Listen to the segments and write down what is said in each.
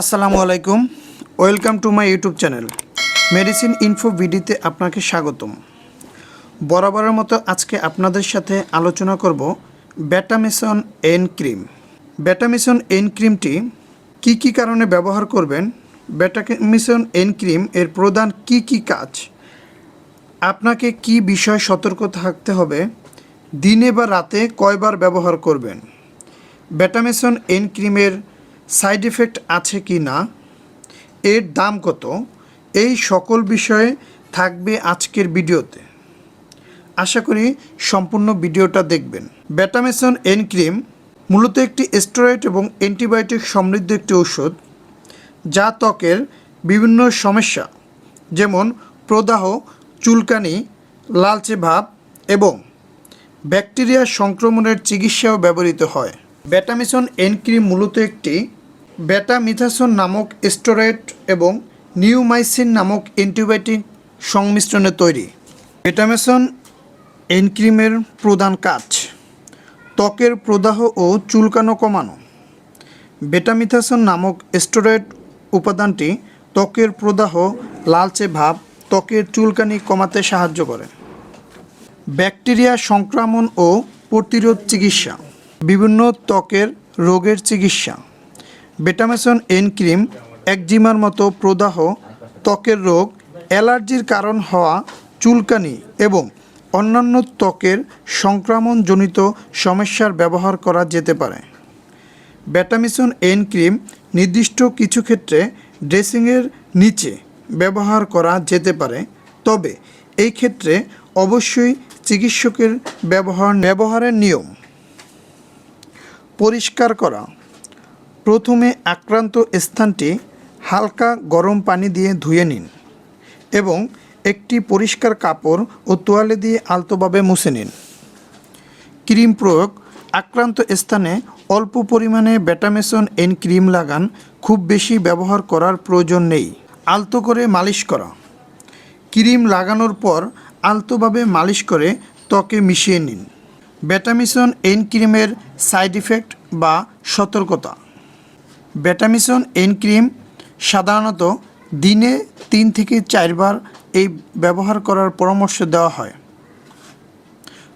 আসসালামু আলাইকুম। Welcome to my YouTube channel. Medicine info ভিডিতে আপনাকে স্বাগতম। বরাবরের মতো আজকে আপনাদের সাথে আলোচনা করব Betamison N cream. Betamison N ক্রিমটি কি কি কারণে ব্যবহার করবেন? ব্যাটামিসন এন ক্রিম এর প্রধান কি কি কাজ? আপনাকে কি বিষয় সতর্ক থাকতে হবে? দিনে বা রাতে কয়বার ব্যবহার করবেন? ব্যাটামেসন এন ক্রিমের সাইড এফেক্ট আছে কি না, এর দাম কত, এই সকল বিষয়ে থাকবে আজকের ভিডিওতে। আশা করি সম্পূর্ণ ভিডিওটা দেখবেন। ব্যাটামেসন এন ক্রিম মূলত একটি স্টেরয়েড এবং অ্যান্টিবায়োটিক সমৃদ্ধ একটি ঔষধ, যা ত্বকের বিভিন্ন সমস্যা, যেমন প্রদাহ, চুলকানি, লালচে ভাব এবং ব্যাকটেরিয়া সংক্রমণের চিকিৎসাও ব্যবহৃত হয়। ব্যাটামিসন এন ক্রিম মূলত একটি ব্যাটামিথাসন নামক স্টেরয়েড এবং নিউমাইসিন নামক অ্যান্টিবায়োটিক সংমিশ্রণে তৈরি। ব্যাটামেসন এনক্রিমের প্রধান কাজ, ত্বকের প্রদাহ ও চুলকানো কমানো। বেটামিথাসন নামক স্টেরয়েড উপাদানটি ত্বকের প্রদাহ, লালচে ভাব, ত্বকের চুলকানি কমাতে সাহায্য করে। ব্যাকটেরিয়া সংক্রমণ ও প্রতিরোধ চিকিৎসা, বিভিন্ন ত্বকের রোগের চিকিৎসা। বেটামেসন এন ক্রিম একজিমার মতো প্রদাহ, ত্বকের রোগ, অ্যালার্জির কারণ হওয়া, চুলকানি এবং অন্যান্য ত্বকের সংক্রমণজনিত সমস্যার ব্যবহার করা যেতে পারে। ব্যাটামিসন এন ক্রিম নির্দিষ্ট কিছু ক্ষেত্রে ড্রেসিংয়ের নিচে ব্যবহার করা যেতে পারে, তবে এই ক্ষেত্রে অবশ্যই চিকিৎসকের ব্যবহার ব্যবহারের নিয়ম পরিষ্কার করা প্রথমে আক্রান্ত স্থানটি হালকা গরম পানি দিয়ে ধুয়ে নিন এবং একটি পরিষ্কার কাপড় ও তোয়ালে দিয়ে আলতোভাবে মুছে নিন। ক্রিম প্রয়োগ, আক্রান্ত স্থানে অল্প পরিমাণে ব্যাটামেসন এন ক্রিম লাগান, খুব বেশি ব্যবহার করার প্রয়োজন নেই। আলতো করে মালিশ করা। ক্রিম লাগানোর পর আলতোভাবে মালিশ করে ত্বকে মিশিয়ে নিন। ব্যাটামিসন এন ক্রিমের সাইড ইফেক্ট বা সতর্কতা। ব্যাটামিসন এন ক্রিম সাধারণত দিনে তিন থেকে চারবার এই ব্যবহার করার পরামর্শ দেওয়া হয়।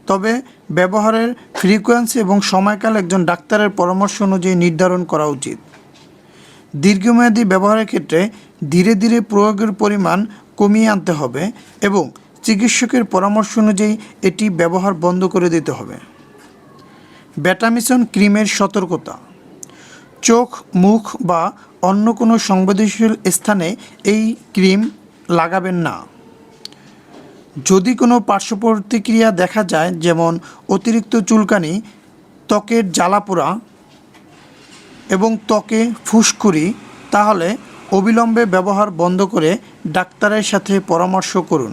তবে ব্যবহারের ফ্রিকোয়েন্সি এবং সময়কাল একজন ডাক্তারের পরামর্শ অনুযায়ী নির্ধারণ করা উচিত। দীর্ঘমেয়াদী ব্যবহারের ক্ষেত্রে ধীরে ধীরে প্রয়োগের পরিমাণ কমিয়ে আনতে হবে এবং চিকিৎসকের পরামর্শ অনুযায়ী এটি ব্যবহার বন্ধ করে দিতে হবে। ব্যাটামিসন ক্রিমের সতর্কতা। চোখ, মুখ বা অন্য কোনো সংবেদনশীল স্থানে এই ক্রিম লাগাবেন না। যদি কোনো পার্শ্ব প্রতিক্রিয়া দেখা যায়, যেমন অতিরিক্ত চুলকানি, ত্বকের জ্বালাপোড়া এবং ত্বকে ফুসকুড়ি, তাহলে অবিলম্বে ব্যবহার বন্ধ করে ডাক্তারের সাথে পরামর্শ করুন।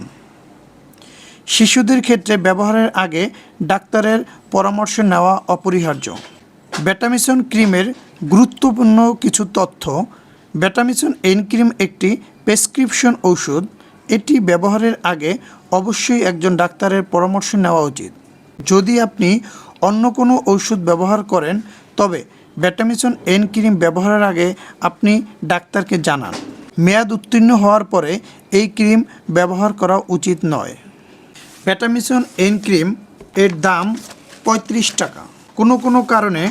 শিশুদের ক্ষেত্রে ব্যবহারের আগে ডাক্তারের পরামর্শ নেওয়া অপরিহার্য। ব্যাটামিসন ক্রিমের গুরুত্বপূর্ণ কিছু তথ্য। ব্যাটামিসন এন ক্রিম একটি প্রেসক্রিপশন ঔষধ। এটি ব্যবহারের আগে অবশ্যই একজন ডাক্তারের পরামর্শ নেওয়া উচিত। যদি আপনি অন্য কোনো ঔষধ ব্যবহার করেন, তবে ব্যাটামিসন এন ক্রিম ব্যবহারের আগে আপনি ডাক্তারকে জানান। মেয়াদ উত্তীর্ণ হওয়ার পরে এই ক্রিম ব্যবহার করা উচিত নয়। ব্যাটামিসন এন ক্রিম এর দাম পঁয়ত্রিশ টাকা। কোনো কোনো কারণে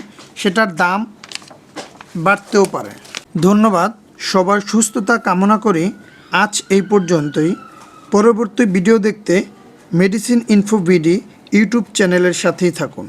সেটার দাম বাড়তেও পারে। ধন্যবাদ। সবার সুস্থতা কামনা করি। আজ এই পর্যন্তই। পরবর্তী ভিডিও দেখতে মেডিসিন ইনফো বিডি ইউটিউব চ্যানেলের সাথেই থাকুন।